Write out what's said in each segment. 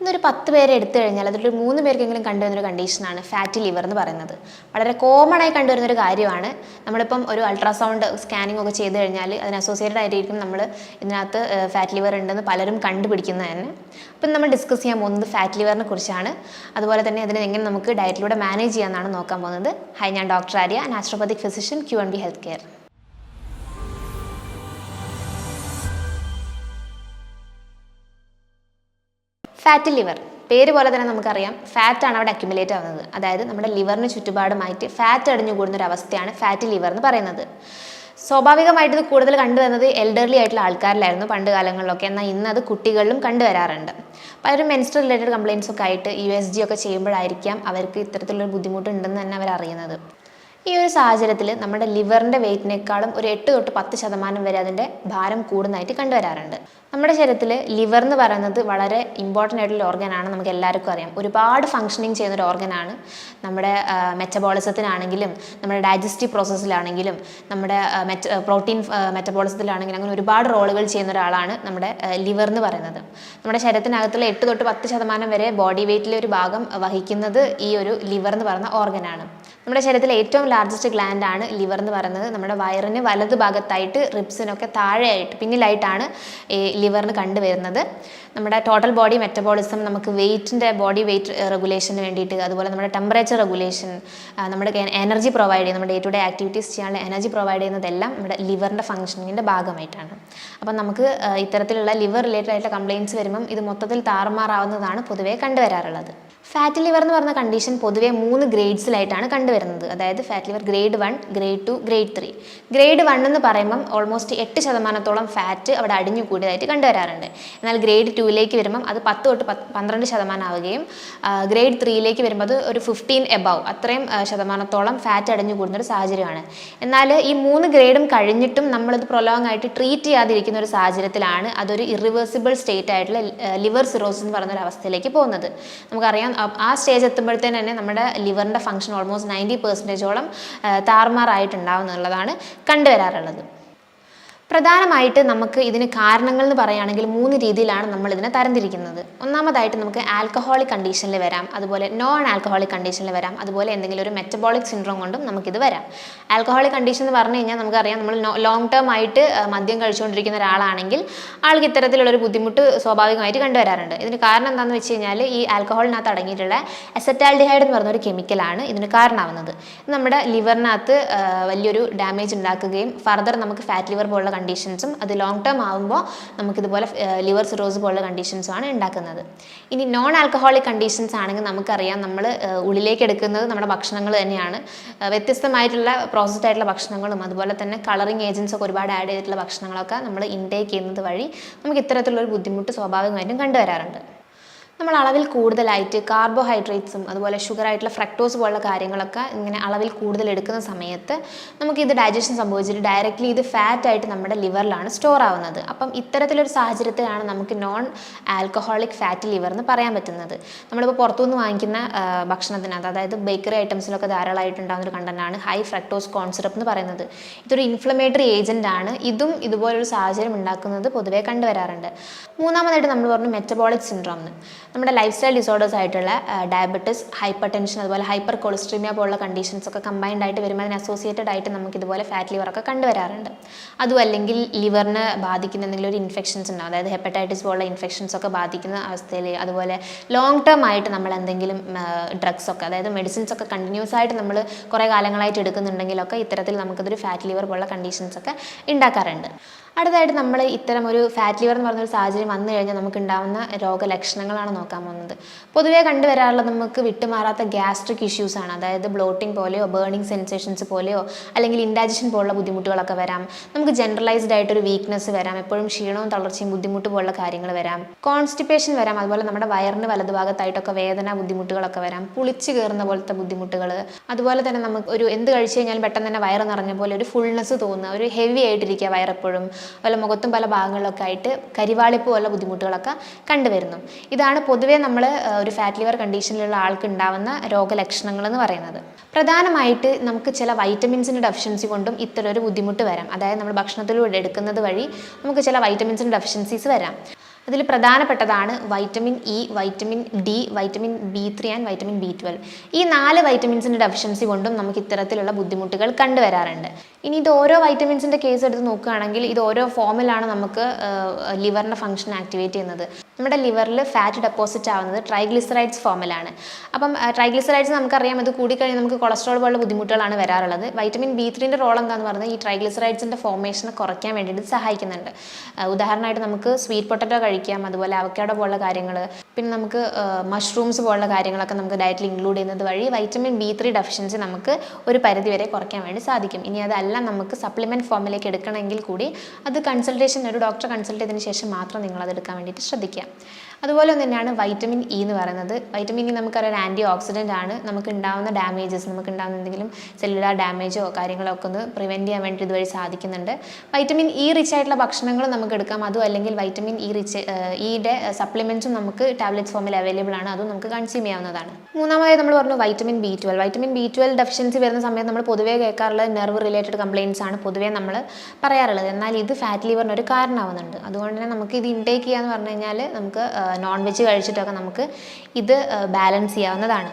ഇന്നൊരു പത്ത് പേരെ എടുത്തു കഴിഞ്ഞാൽ അതിലൊരു മൂന്ന് പേർക്കെങ്കിലും കണ്ടുവരുന്നൊരു കണ്ടീഷനാണ് ഫാറ്റി ലിവർ എന്ന് പറയുന്നത്. വളരെ കോമൺ ആയി കണ്ടുവരുന്നൊരു കാര്യമാണ്. നമ്മളിപ്പം ഒരു അൾട്രാസൗണ്ട് സ്കാനിംഗ് ഒക്കെ ചെയ്ത് കഴിഞ്ഞാൽ അതിന് അസോസിയേറ്റഡ് ആയിട്ടായിരിക്കും നമ്മൾ ഇതിനകത്ത് ഫാറ്റ് ലിവർ ഉണ്ടെന്ന് പലരും കണ്ടുപിടിക്കുന്നത് തന്നെ. അപ്പം നമ്മൾ ഡിസ്കസ് ചെയ്യാൻ പോകുന്നത് ഫാറ്റ് ലിവറിനെ കുറിച്ചാണ്. അതുപോലെ തന്നെ അതിനെ എങ്ങനെ നമുക്ക് ഡയറ്റിലൂടെ മാനേജ് ചെയ്യാമെന്നാണ് നോക്കാൻ പോകുന്നത്. ഹൈ ഞാൻ doctor Arya naturopathic physician Q N B health care fat liver പേര് പോലെ തന്നെ നമുക്കറിയാം. ഫാറ്റ് ആണ് അവിടെ അക്യുമുലേറ്റ് ആവുന്നത്. അതായത് നമ്മുടെ ലിവറിന് ചുറ്റുപാടുമായിട്ട് ഫാറ്റ് അടിഞ്ഞു കൂടുന്ന ഒരു അവസ്ഥയാണ് ഫാറ്റ് ലിവർ എന്ന് പറയുന്നത്. സ്വാഭാവികമായിട്ട് ഇത് കൂടുതൽ കണ്ടുവരുന്നത് എൽഡർലി ആയിട്ടുള്ള ആൾക്കാരിലായിരുന്നു പണ്ട് കാലങ്ങളിലൊക്കെ. എന്നാൽ ഇന്ന് അത് കുട്ടികളിലും കണ്ടുവരാറുണ്ട്. പലരും മെൻസ്ട്രൽ റിലേറ്റഡ് കംപ്ലയിൻസ് ഒക്കെ ആയിട്ട് യു എസ് ജി ഒക്കെ ചെയ്യുമ്പോഴായിരിക്കാം അവർക്ക് ഇത്തരത്തിലുള്ള ബുദ്ധിമുട്ടുണ്ടെന്ന് തന്നെ അവർ അറിയുന്നത് ഈ ഒരു സാഹചര്യത്തിൽ നമ്മുടെ ലിവറിന്റെ വെയിറ്റിനേക്കാളും ഒരു എട്ട് തൊട്ട് പത്ത് ശതമാനം വരെ അതിന്റെ ഭാരം കൂടുന്നതായിട്ട് കണ്ടുവരാറുണ്ട്. നമ്മുടെ ശരീരത്തിൽ ലിവർ എന്ന് പറയുന്നത് വളരെ ഇമ്പോർട്ടന്റ് ആയിട്ടുള്ള ഓർഗനാണ് നമുക്ക് എല്ലാവർക്കും അറിയാം. ഒരുപാട് ഫങ്ഷനിങ് ചെയ്യുന്ന ഒരു ഓർഗനാണ് നമ്മുടെ മെറ്റബോളിസത്തിനാണെങ്കിലും നമ്മുടെ ഡൈജസ്റ്റീവ് പ്രോസസ്സിലാണെങ്കിലും നമ്മുടെ പ്രോട്ടീൻ മെറ്റബോളിസത്തിലാണെങ്കിലും അങ്ങനെ ഒരുപാട് റോളുകൾ ചെയ്യുന്ന ഒരാളാണ് നമ്മുടെ ലിവർ എന്ന് പറയുന്നത്. നമ്മുടെ ശരീരത്തിനകത്തുള്ള എട്ട് തൊട്ട് പത്ത് ശതമാനം വരെ ബോഡി വെയിറ്റിലെ ഒരു ഭാഗം വഹിക്കുന്നത് ഈ ഒരു ലിവർ എന്ന് പറയുന്ന ഓർഗനാണ് നമ്മുടെ ശരീരത്തിലെ ഏറ്റവും ലാർജസ്റ്റ് ഗ്ലാൻഡ് ആണ് ലിവർ എന്ന് പറയുന്നത്. നമ്മുടെ വയറിന് വലത് ഭാഗത്തായിട്ട് റിബ്സിനൊക്കെ താഴെയായിട്ട് പിന്നിലായിട്ടാണ് ഈ ലിവറിന് കണ്ടുവരുന്നത് നമ്മുടെ ടോട്ടൽ ബോഡി മെറ്റബോളിസം നമുക്ക് വെയിറ്റിന്റെ ബോഡി വെയിറ്റ് റെഗുലേഷന് വേണ്ടിയിട്ട് അതുപോലെ നമ്മുടെ ടെമ്പറേച്ചർ റെഗുലേഷൻ നമ്മുടെ എനർജി പ്രൊവൈഡ് ചെയ്യുന്ന നമ്മുടെ ഡേ ടു ഡേ ആക്ടിവിറ്റീസ് ചെയ്യാനുള്ള എനർജി പ്രൊവൈഡ് ചെയ്യുന്നതെല്ലാം നമ്മുടെ ലിവറിന്റെ ഫംഗ്ഷനിങ്ങിന്റെ ഭാഗമായിട്ടാണ്. അപ്പം നമുക്ക് ഇത്തരത്തിലുള്ള ലിവർ റിലേറ്റഡ് ആയിട്ടുള്ള കംപ്ലയിന്റ്സ് വരുമ്പം ഇത് മൊത്തത്തിൽ താറുമാറാവുന്നതാണ് പൊതുവേ കണ്ടുവരാറുള്ളത്. ഫാറ്റ് ലിവർ എന്ന് പറഞ്ഞ കണ്ടീഷൻ പൊതുവെ മൂന്ന് ഗ്രേഡ്സിലായിട്ടാണ് കണ്ടുവരുന്നത്. അതായത് fat liver grade one grade two grade three grade one എന്ന് പറയുമ്പം ഓൾമോസ്റ്റ് എട്ട് ശതമാനത്തോളം ഫാറ്റ് അവിടെ അടിഞ്ഞു കൂടിയതായിട്ട് കണ്ടുവരാറുണ്ട്. എന്നാൽ ഗ്രേഡ് ടുവിലേക്ക് വരുമ്പം അത് പത്ത് തൊട്ട് പന്ത്രണ്ട് ശതമാനം ആവുകയും ഗ്രേഡ് ത്രീയിലേക്ക് വരുമ്പോൾ അത് ഒരു ഫിഫ്റ്റീൻ എബവ് അത്രയും ശതമാനത്തോളം ഫാറ്റ് അടിഞ്ഞു കൂടുന്ന ഒരു സാഹചര്യമാണ്. എന്നാൽ ഈ മൂന്ന് ഗ്രേഡും കഴിഞ്ഞിട്ടും നമ്മളിത് പ്രൊലോങ് ആയിട്ട് ട്രീറ്റ് ചെയ്യാതിരിക്കുന്ന ഒരു സാഹചര്യത്തിലാണ് അതൊരു ഇറിവേഴ്സിബിൾ സ്റ്റേറ്റ് ആയിട്ടുള്ള ലിവർ സിറോസിസ് എന്ന് പറയുന്ന ഒരു അവസ്ഥയിലേക്ക് പോകുന്നത്. നമുക്കറിയാം ആ- സ്റ്റേജ് എത്തുമ്പോഴത്തേന് തന്നെ നമ്മുടെ ലിവറിന്റെ ഫംഗ്ഷൻ ഓൾമോസ്റ്റ് നയന്റി പെർസെന്റേജോളം താറുമാറായിട്ടുണ്ടാവും എന്നുള്ളതാണ് കണ്ടുവരാറുള്ളത്. പ്രധാനമായിട്ട് നമുക്ക് ഇതിന് കാരണങ്ങൾ എന്ന് പറയുകയാണെങ്കിൽ മൂന്ന് രീതിയിലാണ് നമ്മൾ ഇതിനെ തരംതിരിക്കുന്നത്. ഒന്നാമതായിട്ട് നമുക്ക് ആൽക്കഹോളിക് കണ്ടീഷനിൽ വരാം. അതുപോലെ നോൺ ആൽക്കഹോളിക് കണ്ടീഷനിൽ വരാം. അതുപോലെ എന്തെങ്കിലും ഒരു മെറ്റബോളിക് സിൻഡ്രോം കൊണ്ടും നമുക്കിത് വരാം. ആൽക്കഹോളിക് കണ്ടീഷൻ എന്ന് പറഞ്ഞു കഴിഞ്ഞാൽ നമുക്കറിയാം നമ്മൾ ലോങ് ടേം ആയിട്ട് മദ്യം കഴിച്ചുകൊണ്ടിരിക്കുന്ന ഒരാളാണെങ്കിൽ ആൾക്ക് ഇത്തരത്തിലുള്ള ഒരു ബുദ്ധിമുട്ട് സ്വാഭാവികമായിട്ട് കണ്ടുവരാറുണ്ട്. ഇതിന് കാരണം എന്താണെന്ന് വെച്ച് കഴിഞ്ഞാൽ ഈ ആൽക്കഹോളിനകത്ത് അടങ്ങിയിട്ടുള്ള എസറ്റാൽഡിഹൈഡ് എന്ന് പറഞ്ഞൊരു കെമിക്കലാണ് ഇതിന് കാരണമാവുന്നത്. നമ്മുടെ ലിവറിനകത്ത് വലിയൊരു ഡാമേജ് ഉണ്ടാക്കുകയും ഫർദർ നമുക്ക് ഫാറ്റ് ലിവർ പോലുള്ള കണ്ടീഷൻസും അത് ലോങ് ടേം ആകുമ്പോൾ നമുക്കിതുപോലെ ലിവർ സിറോസ് പോലുള്ള കണ്ടീഷൻസും ആണ് ഉണ്ടാക്കുന്നത്. ഇനി നോൺ ആൽക്കഹോളിക് കണ്ടീഷൻസ് ആണെങ്കിൽ നമുക്കറിയാം നമ്മൾ ഉള്ളിലേക്ക് എടുക്കുന്നത് നമ്മുടെ ഭക്ഷണങ്ങൾ തന്നെയാണ്. വ്യത്യസ്തമായിട്ടുള്ള പ്രോസസ്ഡ് ആയിട്ടുള്ള ഭക്ഷണങ്ങളും അതുപോലെ തന്നെ കളറിങ് ഏജൻസ് ഒക്കെ ഒരുപാട് ആഡ് ചെയ്തിട്ടുള്ള ഭക്ഷണങ്ങളൊക്കെ നമ്മൾ ഇൻടേക്ക് ചെയ്യുന്നത് വഴി നമുക്ക് ഇത്തരത്തിലുള്ള ഒരു ബുദ്ധിമുട്ട് സ്വാഭാവികമായിട്ടും കണ്ടുവരാറുണ്ട്. നമ്മൾ അളവിൽ കൂടുതലായിട്ട് കാർബോഹൈഡ്രേറ്റ്സും അതുപോലെ ഷുഗർ ആയിട്ടുള്ള ഫ്രക്ടോസ് പോലുള്ള കാര്യങ്ങളൊക്കെ ഇങ്ങനെ അളവിൽ കൂടുതൽ എടുക്കുന്ന സമയത്ത് നമുക്ക് ഇത് ഡൈജഷൻ സംഭവിച്ചിട്ട് ഡയറക്റ്റ്ലി ഇത് ഫാറ്റ് ആയിട്ട് നമ്മുടെ ലിവറിലാണ് സ്റ്റോർ ആവുന്നത്. അപ്പം ഇത്തരത്തിലൊരു സാഹചര്യത്തിലാണ് നമുക്ക് നോൺ ആൽക്കഹോളിക് ഫാറ്റ് ലിവർ എന്ന് പറയാൻ പറ്റുന്നത്. നമ്മളിപ്പോൾ പുറത്തുനിന്ന് വാങ്ങിക്കുന്ന ഭക്ഷണത്തിനകത്ത് അതായത് ബേക്കറി ഐറ്റംസിലൊക്കെ ധാരാളമായിട്ടുണ്ടാകുന്ന ഒരു കണ്ടന്റാണ് ഹൈ ഫ്രക്ടോസ് കോൺസിറപ്പ് എന്ന് പറയുന്നത്. ഇതൊരു ഇൻഫ്ലമേറ്ററി ഏജന്റ് ആണ്. ഇതും ഇതുപോലൊരു സാഹചര്യം ഉണ്ടാക്കുന്നത് പൊതുവേ കണ്ടുവരാറുണ്ട്. മൂന്നാമതായിട്ട് നമ്മൾ പറഞ്ഞു മെറ്റബോളിക് സിൻഡ്രോം എന്ന് നമ്മുടെ ലൈഫ് സ്റ്റൈൽ ഡിസോർഡേഴ്സ് ആയിട്ടുള്ള ഡയബറ്റിസ് ഹൈപ്പർ ടെൻഷൻ അതുപോലെ ഹൈപ്പർ കൊളസ്ട്രീമിയ പോലുള്ള കണ്ടീഷൻസ് ഒക്കെ കമ്പൈൻഡ് ആയിട്ട് വരുമ്പോൾ അതിന് അസോസിയേറ്റഡ് ആയിട്ട് നമുക്ക് ഇതുപോലെ ഫാറ്റ് ലിവർ ഒക്കെ കണ്ടുവരാറുണ്ട്. അതും അല്ലെങ്കിൽ ലിവറിന് ബാധിക്കുന്ന എന്തെങ്കിലും ഒരു ഇൻഫെക്ഷൻസ് ഉണ്ടാവും. അതായത് ഹെപ്പറ്റൈറ്റിസ് പോലുള്ള ഇൻഫെക്ഷൻസ് ഒക്കെ ബാധിക്കുന്ന അവസ്ഥയിൽ അതുപോലെ ലോങ് ടേം ആയിട്ട് നമ്മൾ എന്തെങ്കിലും ഡ്രഗ്സ് ഒക്കെ അതായത് മെഡിസിൻസ് ഒക്കെ കണ്ടിന്യൂസ് ആയിട്ട് നമ്മൾ കുറേ കാലങ്ങളായിട്ട് എടുക്കുന്നുണ്ടെങ്കിലൊക്കെ ഇത്തരത്തിൽ നമുക്കതൊരു ഫാറ്റ് ലിവർ പോലുള്ള കണ്ടീഷൻസ് ഒക്കെ ഉണ്ടാക്കാറുണ്ട്. അടുത്തായിട്ട് നമ്മൾ ഇത്തരം ഒരു ഫാറ്റ് ലിവർ എന്ന് പറഞ്ഞ ഒരു സാഹചര്യം വന്നു കഴിഞ്ഞാൽ നമുക്ക് ഉണ്ടാകുന്ന രോഗലക്ഷണങ്ങളാണ് നോക്കാൻ പോകുന്നത്. പൊതുവേ കണ്ടുവരാറുള്ള നമുക്ക് വിട്ടുമാറാത്ത ഗ്യാസ്ട്രിക് ഇഷ്യൂസ് ആണ്. അതായത് ബ്ലോട്ടിംഗ് പോലെയോ ബേണിംഗ് സെൻസേഷൻസ് പോലെയോ അല്ലെങ്കിൽ ഇൻഡൈജഷൻ പോലുള്ള ബുദ്ധിമുട്ടുകളൊക്കെ വരാം. നമുക്ക് ജനറലൈസ്ഡ് ആയിട്ടൊരു വീക്ക്നെസ് വരാം. എപ്പോഴും ക്ഷീണവും തളർച്ചയും ബുദ്ധിമുട്ട് പോലുള്ള കാര്യങ്ങൾ വരാം. കോൺസ്റ്റിപ്പേഷൻ വരാം. അതുപോലെ നമ്മുടെ വയറിന് വലതുഭാഗത്തായിട്ടൊക്കെ വേദന ബുദ്ധിമുട്ടുകളൊക്കെ വരാം. പുളിച്ച് കയറുന്ന പോലത്തെ ബുദ്ധിമുട്ടുകൾ അതുപോലെ തന്നെ നമുക്ക് ഒരു എന്ത് കഴിച്ചു കഴിഞ്ഞാലും പെട്ടെന്ന് തന്നെ വയറ് നിറഞ്ഞ പോലെ ഒരു ഫുൾനെസ് തോന്നുക. ഒരു ഹെവി ആയിട്ടിരിക്കുക വയറെപ്പോഴും. അതുപോലെ മുഖത്തും പല ഭാഗങ്ങളിലൊക്കെ ആയിട്ട് കരിവാളിപ്പ് പോലുള്ള ബുദ്ധിമുട്ടുകളൊക്കെ കണ്ടുവരുന്നു. ഇതാണ് പൊതുവേ നമ്മൾ ഒരു ഫാറ്റ് ലിവർ കണ്ടീഷനിലുള്ള ആൾക്ക് ഉണ്ടാവുന്ന രോഗലക്ഷണങ്ങൾ എന്ന് പറയുന്നത്. പ്രധാനമായിട്ട് നമുക്ക് ചില വൈറ്റമിൻസിന്റെ ഡെഫിഷ്യൻസി കൊണ്ടും ഇത്തരം ഒരു ബുദ്ധിമുട്ട് വരാം. അതായത് നമ്മൾ ഭക്ഷണത്തിലൂടെ എടുക്കുന്നത് വഴി നമുക്ക് ചില വൈറ്റമിൻസിന്റെ ഡെഫിഷ്യൻസീസ് വരാം. അതിൽ പ്രധാനപ്പെട്ടതാണ് vitamin E vitamin D vitamin B three and vitamin B twelve. ഈ നാല് വൈറ്റമിൻസിന്റെ ഡെഫിഷ്യൻസി കൊണ്ടും നമുക്ക് ഇത്തരത്തിലുള്ള ബുദ്ധിമുട്ടുകൾ കണ്ടുവരാറുണ്ട്. ഇനി ഇത് ഓരോ വൈറ്റമിൻസിന്റെ കേസ് എടുത്ത് നോക്കുകയാണെങ്കിൽ ഇത് ഓരോ ഫോമിലാണ് നമുക്ക് ലിവറിന്റെ ഫംഗ്ഷൻ ആക്ടിവേറ്റ് ചെയ്യുന്നത്. നമ്മുടെ ലിവറിൽ ഫാറ്റ് ഡെപ്പോസിറ്റ് ആവുന്നത് ട്രൈഗ്ലിസറൈഡ്സ് ഫോമിലാണ് അപ്പം ട്രൈഗ്ലിസറൈഡ്സ് നമുക്കറിയാം ഇത് കൂടിക്കഴിഞ്ഞാൽ നമുക്ക് കൊളസ്ട്രോൾ പോലുള്ള ബുദ്ധിമുട്ടുകളാണ് വരാറുള്ളത്. വൈറ്റമിൻ ബി ത്രീന്റെ റോൾ എന്താണെന്ന് പറഞ്ഞാൽ ഈ ട്രൈഗ്ലിസറൈഡ്സിന്റെ ഫോർമേഷനെ കുറയ്ക്കാൻ വേണ്ടിയിട്ട് സഹായിക്കുന്നുണ്ട്. ഉദാഹരണമായിട്ട് നമുക്ക് സ്വീറ്റ് പൊട്ടറ്റോ കഴിക്കാം അതുപോലെ അവക്കാഡോ പോലുള്ള കാര്യങ്ങൾ പിന്നെ നമുക്ക് മഷ്റൂംസ് പോലുള്ള കാര്യങ്ങളൊക്കെ നമുക്ക് ഡയറ്റിൽ ഇൻക്ലൂഡ് ചെയ്യുന്നത് വഴി വൈറ്റമിൻ ബി ത്രീ ഡെഫിഷ്യൻസി നമുക്ക് ഒരു പരിധി വരെ കുറയ്ക്കാൻ വേണ്ടി സാധിക്കും. ഇനി അതല്ല നമുക്ക് സപ്ലിമെന്റ് ഫോമിലേക്ക് എടുക്കണമെങ്കിൽ കൂടി അത് കൺസൾട്ടേഷൻ ഒരു ഡോക്ടറെ കൺസൾട്ട് ചെയ്തതിന് ശേഷം മാത്രം നിങ്ങൾ അത് എടുക്കാൻ വേണ്ടിയിട്ട് ശ്രദ്ധിക്കുക. അതുപോലെ തന്നെയാണ് വൈറ്റമിൻ ഇ എന്ന് പറയുന്നത്. വൈറ്റമിൻ ഇ നമുക്കറിയാം ആന്റി ഓക്സിഡന്റ് ആണ്. നമുക്ക് ഉണ്ടാകുന്ന ഡാമേജസ് നമുക്ക് ഉണ്ടാകുന്ന എന്തെങ്കിലും സെല്ലുലാർ ഡാമേജോ കാര്യങ്ങളോ ഒക്കെ ഒന്ന് പ്രിവെന്റ് ചെയ്യാൻ വേണ്ടി ഇതുവഴി സാധിക്കുന്നുണ്ട്. വൈറ്റമിൻ ഇ റിച്ച് ആയിട്ടുള്ള ഭക്ഷണങ്ങൾ നമുക്ക് എടുക്കാം. അതും അല്ലെങ്കിൽ വൈറ്റമിൻ ഇ റിച്ച് ഇയുടെ സപ്ലിമെന്റ്സും നമുക്ക് ടാബ്ലറ്റ്സ് ഫോമിൽ അവൈലബിൾ ആണ്. അതും നമുക്ക് കൺസ്യൂം ചെയ്യാവുന്നതാണ്. മൂന്നാമതായി നമ്മൾ പറഞ്ഞു vitamin B twelve vitamin B twelve deficiency വരുന്ന സമയത്ത് നമ്മൾ പൊതുവേ കേൾക്കാറുള്ളത് നെർവ് റിലേറ്റഡ് കംപ്ലയിൻസ് ആണ് പൊതുവേ നമ്മൾ പറയാറുള്ളത്. എന്നാൽ ഇത് ഫാറ്റ് ലിവറിന് ഒരു കാരണമാവുന്നുണ്ട്. അതുകൊണ്ട് തന്നെ നമുക്ക് ഇത് ഇൻടേക്ക് ചെയ്യാന്ന് പറഞ്ഞു കഴിഞ്ഞാൽ നമുക്ക് നോൺ വെജ് കഴിച്ചിട്ടൊക്കെ നമുക്ക് ഇത് ബാലൻസ് ചെയ്യാവുന്നതാണ്.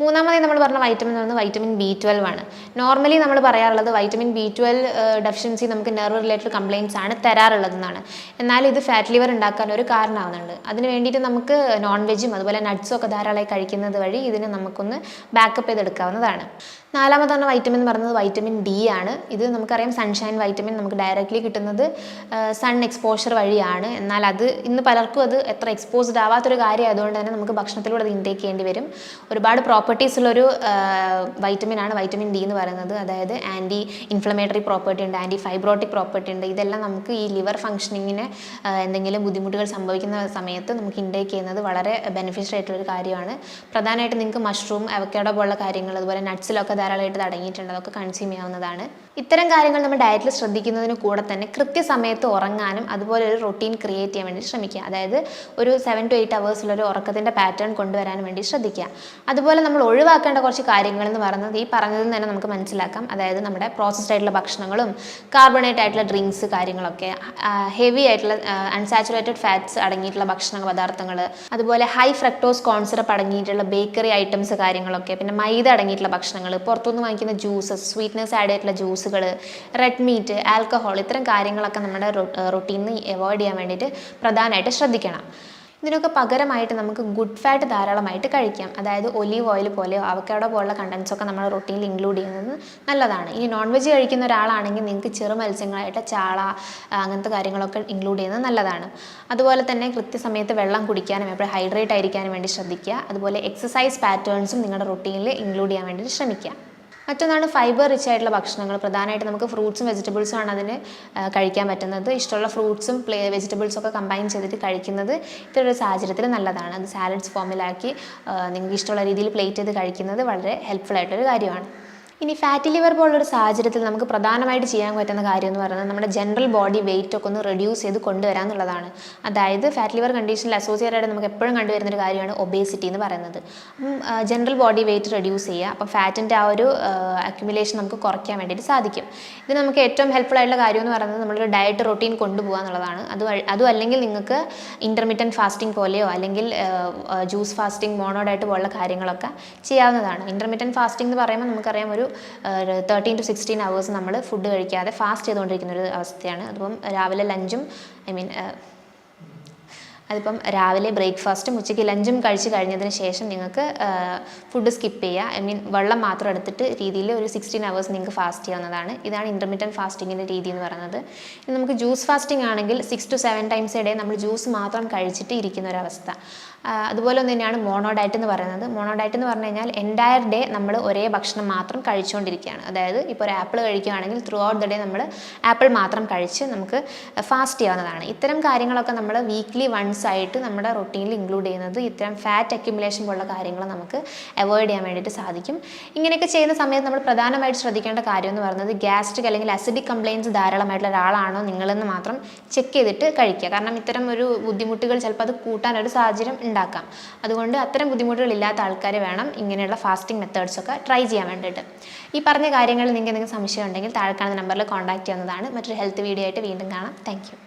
മൂന്നാമതായി നമ്മൾ പറഞ്ഞ വൈറ്റമിൻ എന്ന് പറയുന്നത് വൈറ്റമിൻ ബി ട്വൽവ് ആണ്. നോർമലി നമ്മൾ പറയാറുള്ളത് വൈറ്റമിൻ ബി ട്വൽവ് ഡെഫിഷ്യൻസി നമുക്ക് നെർവ് റിലേറ്റഡ് കംപ്ലയിൻസ് ആണ് തരാറുള്ളതെന്നാണ്. എന്നാൽ ഇത് ഫാറ്റ് ലിവർ ഉണ്ടാക്കാൻ ഒരു കാരണമാവുന്നുണ്ട്. അതിന് വേണ്ടിയിട്ട് നമുക്ക് നോൺ വെജും അതുപോലെ നട്ട്സും ഒക്കെ ധാരാളമായി കഴിക്കുന്നത് വഴി ഇതിനെ നമുക്കൊന്ന് ബാക്കപ്പ് ചെയ്തെടുക്കാവുന്നതാണ്. നാലാമതാണ് വൈറ്റമിൻ എന്ന് പറയുന്നത് വൈറ്റമിൻ ഡി ആണ്. ഇത് നമുക്കറിയാം സൺഷൈൻ വൈറ്റമിൻ നമുക്ക് ഡയറക്റ്റ്ലി കിട്ടുന്നത് സൺ എക്സ്പോഷർ വഴിയാണ്. എന്നാൽ അത് ഇന്ന് പലർക്കും അത് എത്ര എക്സ്പോസ്ഡ് ആവാത്തൊരു കാര്യം ആയതുകൊണ്ട് തന്നെ നമുക്ക് ഭക്ഷണത്തിലൂടെ അത് ഇൻടേക്ക് ചെയ്യേണ്ടി വരും. ഒരുപാട് പ്രോപ്പർട്ടീസ് ഉള്ളൊരു വൈറ്റമിൻ ആണ് വൈറ്റമിൻ ഡി എന്ന് പറയുന്നത്. അതായത് ആന്റി ഇൻഫ്ലമേറ്ററി പ്രോപ്പർട്ടി ഉണ്ട് ആന്റി ഫൈബ്രോട്ടിക് പ്രോപ്പർട്ടി ഉണ്ട്. ഇതെല്ലാം നമുക്ക് ഈ ലിവർ ഫംഗ്ഷനിങ്ങിന് എന്തെങ്കിലും ബുദ്ധിമുട്ടുകൾ സംഭവിക്കുന്ന സമയത്ത് നമുക്ക് ഇൻടേക്ക് ചെയ്യുന്നത് വളരെ ബെനിഫിഷ്യൽ ആയിട്ടുള്ളൊരു കാര്യമാണ്. പ്രധാനമായിട്ട് നിങ്ങൾക്ക് മഷ്റൂം അവക്കാഡോ പോലുള്ള കാര്യങ്ങൾ അതുപോലെ നട്ട്സിലൊക്കെ ധാരാളമായിട്ട് അടങ്ങിയിട്ടുണ്ട് അതൊക്കെ കൺസ്യൂം ചെയ്യാവുന്നതാണ്. ഇത്തരം കാര്യങ്ങൾ നമ്മൾ ഡയറ്റിൽ ശ്രദ്ധിക്കുന്നതിന് കൂടെ തന്നെ കൃത്യസമയത്ത് ഉറങ്ങാനും അതുപോലെ ഒരു റൊട്ടീൻ ക്രിയേറ്റ് ചെയ്യാൻ വേണ്ടി ശ്രമിക്കുക. അതായത് ഒരു സെവൻ ടു എയ്റ്റ് അവേഴ്സിലൊരു ഉറക്കത്തിന്റെ പാറ്റേൺ കൊണ്ടുവരാൻ വേണ്ടി ശ്രദ്ധിക്കുക. അതുപോലെ നമ്മൾ ഒഴിവാക്കേണ്ട കുറച്ച് കാര്യങ്ങൾ എന്ന് പറയുന്നത് ഈ പറഞ്ഞതിൽ തന്നെ നമുക്ക് മനസ്സിലാക്കാം. അതായത് നമ്മുടെ പ്രോസസ്ഡ് ആയിട്ടുള്ള ഭക്ഷണങ്ങളും കാർബണേറ്റ് ആയിട്ടുള്ള ഡ്രിങ്ക്സ് കാര്യങ്ങളൊക്കെ ഹെവി ആയിട്ടുള്ള അൺസാച്ചുറേറ്റഡ് ഫാറ്റ്സ് അടങ്ങിയിട്ടുള്ള ഭക്ഷണ പദാർത്ഥങ്ങൾ അതുപോലെ ഹൈ ഫ്രക്ടോസ് കോൺസിറപ്പ് അടങ്ങിയിട്ടുള്ള ബേക്കറി ഐറ്റംസ് കാര്യങ്ങളൊക്കെ പിന്നെ മൈദ അടങ്ങിയിട്ടുള്ള ഭക്ഷണങ്ങൾ പുറത്തുനിന്ന് വാങ്ങിക്കുന്ന ജ്യൂസസ് സ്വീറ്റ്നസ് ആഡ് ആയിട്ടുള്ള ജ്യൂസുകൾ റെഡ് മീറ്റ് ആൽക്കഹോൾ ഇത്തരം കാര്യങ്ങളൊക്കെ നമ്മുടെ റൊട്ടീനിൽ അവോയ്ഡ് ചെയ്യാൻ വേണ്ടിയിട്ട് പ്രധാനമായിട്ട് ശ്രദ്ധിക്കണം. ഇതിനൊക്കെ പകരമായിട്ട് നമുക്ക് ഗുഡ് ഫാറ്റ് ധാരാളമായിട്ട് കഴിക്കാം. അതായത് ഒലീവ് ഓയിൽ പോലെയോ അവക്കാഡോ പോലുള്ള കണ്ടൻസ് ഒക്കെ നമ്മുടെ റൊട്ടീനിൽ ഇൻക്ലൂഡ് ചെയ്യുന്നത് നല്ലതാണ്. ഇനി നോൺ വെജ് കഴിക്കുന്ന ഒരാളാണെങ്കിൽ നിങ്ങൾക്ക് ചെറു മത്സ്യങ്ങളായിട്ട് ചാള അങ്ങനത്തെ കാര്യങ്ങളൊക്കെ ഇൻക്ലൂഡ് ചെയ്യുന്നത് നല്ലതാണ്. അതുപോലെ തന്നെ കൃത്യസമയത്ത് വെള്ളം കുടിക്കാനും എപ്പോഴും ഹൈഡ്രേറ്റ് ആയിരിക്കാനും വേണ്ടി ശ്രദ്ധിക്കുക. അതുപോലെ എക്സസൈസ് പാറ്റേൺസും നിങ്ങളുടെ റൊട്ടീനിൽ ഇൻക്ലൂഡ് ചെയ്യാൻ വേണ്ടി ശ്രമിക്കുക. മറ്റൊന്നാണ് ഫൈബർ റിച്ച് ആയിട്ടുള്ള ഭക്ഷണങ്ങൾ. പ്രധാനമായിട്ട് നമുക്ക് ഫ്രൂട്ട്സും വെജിറ്റബിൾസും ആണ് അതിന് കഴിക്കാൻ പറ്റുന്നത്. ഇഷ്ടമുള്ള ഫ്രൂട്ട്സും വെജിറ്റബിൾസും ഒക്കെ കമ്പൈൻ ചെയ്തിട്ട് കഴിക്കുന്നത് ഇത്തരമൊരു സാഹചര്യത്തിൽ നല്ലതാണ്. അത് സാലഡ്സ് ഫോമിലാക്കി നിങ്ങൾക്ക് ഇഷ്ടമുള്ള രീതിയിൽ പ്ലേറ്റ് ചെയ്ത് കഴിക്കുന്നത് വളരെ ഹെൽപ്ഫുൾ ആയിട്ടൊരു കാര്യമാണ്. ഇനി ഫാറ്റി ലിവർ പോലുള്ളൊരു സാഹചര്യത്തിൽ നമുക്ക് പ്രധാനമായിട്ട് ചെയ്യാൻ പറ്റുന്ന കാര്യം എന്ന് പറയുന്നത് നമ്മുടെ ജനറൽ ബോഡി വെയിറ്റ് ഒക്കെ ഒന്ന് റെഡ്യൂസ് ചെയ്ത് കൊണ്ടുവരാൻ എന്നുള്ളതാണ്. അതായത് ഫാറ്റ് ലിവർ കണ്ടീഷനിൽ അസോസിയേറ്റ് ആയിട്ട് നമുക്ക് എപ്പോഴും കണ്ടുവരുന്ന ഒരു കാര്യമാണ് ഒബേസിറ്റി എന്ന് പറയുന്നത്. ജനറൽ ബോഡി വെയിറ്റ് റെഡ്യൂസ് ചെയ്യുക അപ്പം ഫാറ്റിന്റെ ആ ഒരു അക്യുമുലേഷൻ നമുക്ക് കുറയ്ക്കാൻ വേണ്ടിയിട്ട് സാധിക്കും. ഇത് നമുക്ക് ഏറ്റവും ഹെൽപ്ഫുൾ ആയിട്ടുള്ള കാര്യം എന്ന് പറയുന്നത് നമ്മളൊരു ഡയറ്റ് റൊട്ടീൻ കൊണ്ടുപോകുക എന്നുള്ളതാണ്. അത് അതും അല്ലെങ്കിൽ നിങ്ങൾക്ക് ഇന്റർമീഡിയന്റ് ഫാസ്റ്റിംഗ് പോലെയോ അല്ലെങ്കിൽ ജ്യൂസ് ഫാസ്റ്റിംഗ് മോണോഡായിട്ട് പോലുള്ള കാര്യങ്ങളൊക്കെ ചെയ്യാവുന്നതാണ്. ഇന്റർമീഡിയന്റ് ഫാസ്റ്റിംഗ് എന്ന് പറയുമ്പോൾ നമുക്കറിയാം ഒരു തേർട്ടീൻ ടു സിക്സ്റ്റീൻ അവേഴ്സ് നമ്മൾ ഫുഡ് കഴിക്കാതെ ഫാസ്റ്റ് ചെയ്തുകൊണ്ടിരിക്കുന്ന ഒരു അവസ്ഥയാണ്. അതിപ്പം രാവിലെ ലഞ്ചും ഐ മീൻ അതിപ്പം രാവിലെ ബ്രേക്ക്ഫാസ്റ്റും ഉച്ചയ്ക്ക് ലഞ്ചും കഴിച്ച് കഴിഞ്ഞതിന് ശേഷം നിങ്ങൾക്ക് ഫുഡ് സ്കിപ്പ് ചെയ്യുക ഐ മീൻ വെള്ളം മാത്രം എടുത്തിട്ട് രീതിയിൽ ഒരു സിക്സ്റ്റീൻ അവേഴ്സ് നിങ്ങൾക്ക് ഫാസ്റ്റ് ചെയ്യാവുന്നതാണ്. ഇതാണ് ഇന്റർമീഡിയന്റ് ഫാസ്റ്റിങ്ങിന്റെ രീതി എന്ന് പറയുന്നത്. ഇനി നമുക്ക് ജ്യൂസ് ഫാസ്റ്റിംഗ് ആണെങ്കിൽ സിക്സ് ടു സെവൻ ടൈംസ് ഇടയിൽ നമ്മൾ ജ്യൂസ് മാത്രം കഴിച്ചിട്ട് ഇരിക്കുന്ന ഒരവസ്ഥ അതുപോലെ ഒന്ന് തന്നെയാണ് മോണോ എന്ന് പറയുന്നത്. മോണോ ഡയറ്റ് എന്ന് പറഞ്ഞു കഴിഞ്ഞാൽ എന്റയർ ഡേ നമ്മൾ ഒരേ ഭക്ഷണം മാത്രം കഴിച്ചുകൊണ്ടിരിക്കുകയാണ്. അതായത് ഇപ്പോൾ ഒരു ആപ്പിൾ കഴിക്കുകയാണെങ്കിൽ ത്രൂ ഔട്ട് ദ ഡേ നമ്മൾ ആപ്പിൾ മാത്രം കഴിച്ച് നമുക്ക് ഫാസ്റ്റ് ചെയ്യാവുന്നതാണ്. ഇത്തരം കാര്യങ്ങളൊക്കെ നമ്മൾ വീക്ക്ലി വൺസ് ആയിട്ട് നമ്മുടെ റൊട്ടീനിൽ ഇൻക്ലൂഡ് ചെയ്യുന്നത് ഇത്തരം ഫാറ്റ് അക്യുമുലേഷൻ പോലുള്ള കാര്യങ്ങൾ നമുക്ക് അവോയ്ഡ് ചെയ്യാൻ വേണ്ടിയിട്ട് സാധിക്കും. ഇങ്ങനെയൊക്കെ ചെയ്യുന്ന സമയത്ത് നമ്മൾ പ്രധാനമായിട്ട് ശ്രദ്ധിക്കേണ്ട കാര്യം എന്ന് പറയുന്നത് ഗ്യാസ്ട്രിക് അല്ലെങ്കിൽ അസിഡിക് കംപ്ലയിൻസ് ധാരാളമായിട്ടുള്ള ഒരാളാണോ നിങ്ങളെന്ന് മാത്രം ചെക്ക് ചെയ്തിട്ട് കഴിക്കുക. കാരണം ഇത്തരം ഒരു ബുദ്ധിമുട്ടുകൾ ചിലപ്പോൾ അത് കൂട്ടാനൊരു സാഹചര്യം ഉണ്ടാക്കാം. അതുകൊണ്ട് അത്തരം ബുദ്ധിമുട്ടുകളില്ലാത്ത ആൾക്കാർ വേണം ഇങ്ങനെയുള്ള ഫാസ്റ്റിംഗ് മെത്തേഡ്സ് ഒക്കെ ട്രൈ ചെയ്യാൻ വേണ്ടിയിട്ട്. ഈ പറഞ്ഞ കാര്യങ്ങളിൽ നിങ്ങൾക്ക് എന്തെങ്കിലും സംശയം ഉണ്ടെങ്കിൽ താഴെ കാണുന്ന നമ്പറിൽ കോൺടാക്ട് ചെയ്യുന്നതാണ് മറ്റൊരു ഹെൽത്ത് വീഡിയോ ആയിട്ട് വീണ്ടും കാണാം. താങ്ക്